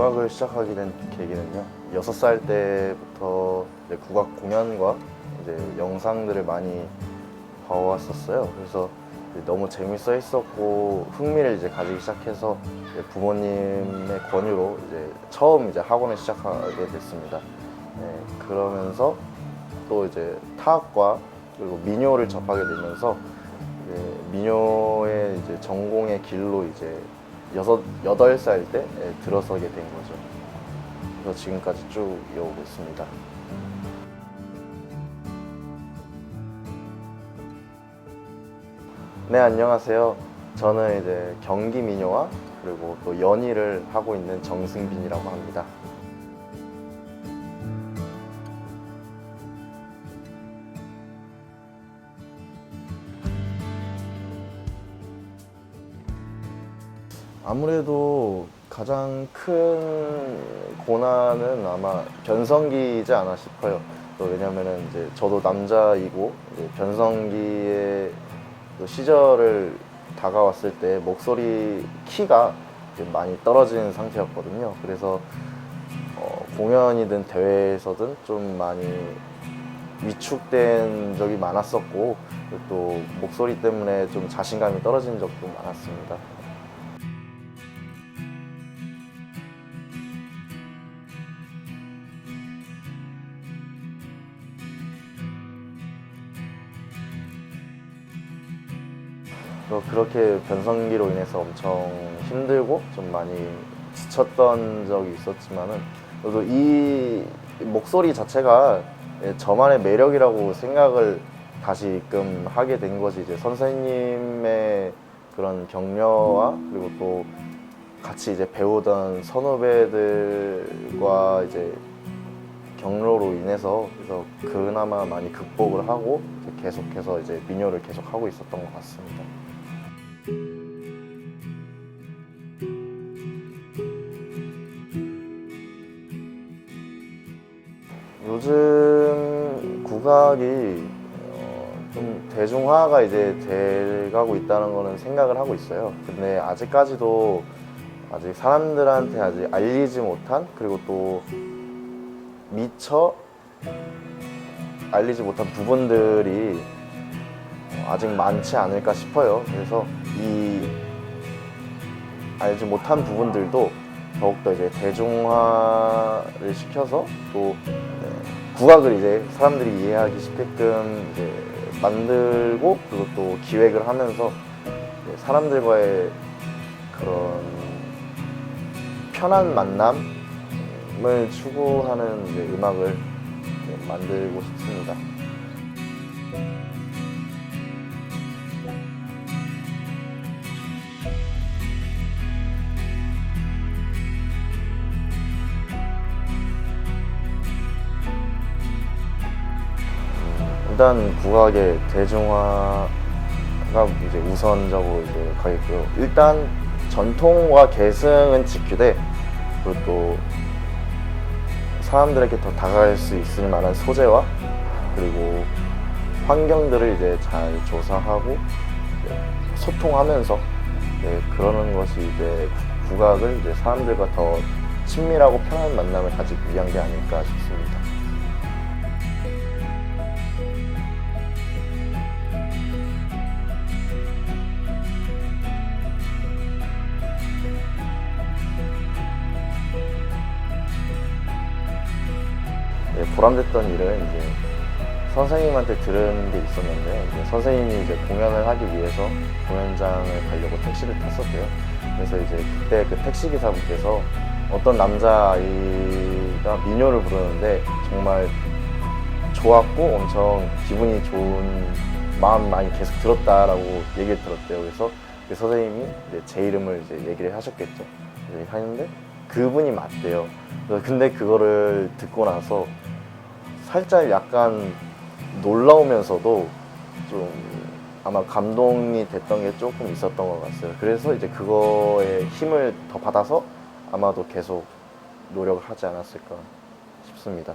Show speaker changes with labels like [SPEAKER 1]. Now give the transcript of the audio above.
[SPEAKER 1] 국악을 시작하게 된 계기는요. 여섯 살 때부터 이제 국악 공연과 이제 영상들을 많이 봐왔었어요. 그래서 너무 재밌어 했었고 흥미를 이제 가지기 시작해서 이제 부모님의 권유로 이제 처음 이제 학원을 시작하게 됐습니다. 네, 그러면서 또 이제 타악과 그리고 민요를 접하게 되면서 이제 민요의 이제 전공의 길로 이제 여섯 여덟 살 때 들어서게 된 거죠. 그래서 지금까지 쭉 이어오고 있습니다. 네 안녕하세요. 저는 이제 경기 민요와 그리고 또 연희를 하고 있는 정승빈이라고 합니다. 아무래도 가장 큰 고난은 아마 변성기이지 않아 싶어요. 또 왜냐면은 이제 저도 남자이고 이제 변성기의 그 시절을 다가왔을 때 목소리 키가 많이 떨어진 상태였거든요. 그래서 어, 공연이든 대회에서든 좀 많이 위축된 적이 많았었고 또 목소리 때문에 좀 자신감이 떨어진 적도 많았습니다. 그렇게 변성기로 인해서 엄청 힘들고 좀 많이 지쳤던 적이 있었지만은 그래도 이 목소리 자체가 예, 저만의 매력이라고 생각을 다시금 하게 된 것이 이제 선생님의 그런 격려와 그리고 또 같이 이제 배우던 선후배들과 이제 경로로 인해서 그래서 그나마 많이 극복을 하고 계속해서 이제 민요를 계속 하고 있었던 것 같습니다. 요즘 국악이 어, 좀 대중화가 이제 돼가고 있다는 거는 생각을 하고 있어요. 근데 아직까지도 아직 사람들한테 아직 알리지 못한 그리고 또 미처 알리지 못한 부분들이 아직 많지 않을까 싶어요. 그래서 이 알지 못한 부분들도 더욱더 이제 대중화를 시켜서 또 네, 국악을 이제 사람들이 이해하기 쉽게끔 이제 만들고 그리고 또 기획을 하면서 사람들과의 그런 편한 만남을 추구하는 음악을 만들고 싶습니다. 일단 국악의 대중화가 이제 우선적으로 이제 가겠고요. 일단 전통과 계승은 지키되 그리고 또 사람들에게 더 다가갈 수 있을 만한 소재와 그리고 환경들을 이제 잘 조사하고 소통하면서 네, 그러는 것이 이제 국- 국악을 이제 사람들과 더 친밀하고 편한 만남을 가지기 위한 게 아닐까 싶습니다. 예, 보람됐던 일은 이제 선생님한테 들은 게 있었는데 이제 선생님이 이제 공연을 하기 위해서 공연장을 가려고 택시를 탔었대요. 그래서 이제 그때 그 택시 기사분께서 어떤 남자 아이가 민요를 부르는데 정말 좋았고 엄청 기분이 좋은 마음 많이 계속 들었다라고 얘기를 들었대요. 그래서 그 선생님이 이제 제 이름을 이제 얘기를 하셨겠죠. 이제 하는데 그분이 맞대요. 근데 그거를 듣고 나서 살짝 약간 놀라우면서도 좀 아마 감동이 됐던 게 조금 있었던 것 같아요. 그래서 이제 그거에 힘을 더 받아서 아마도 계속 노력을 하지 않았을까 싶습니다.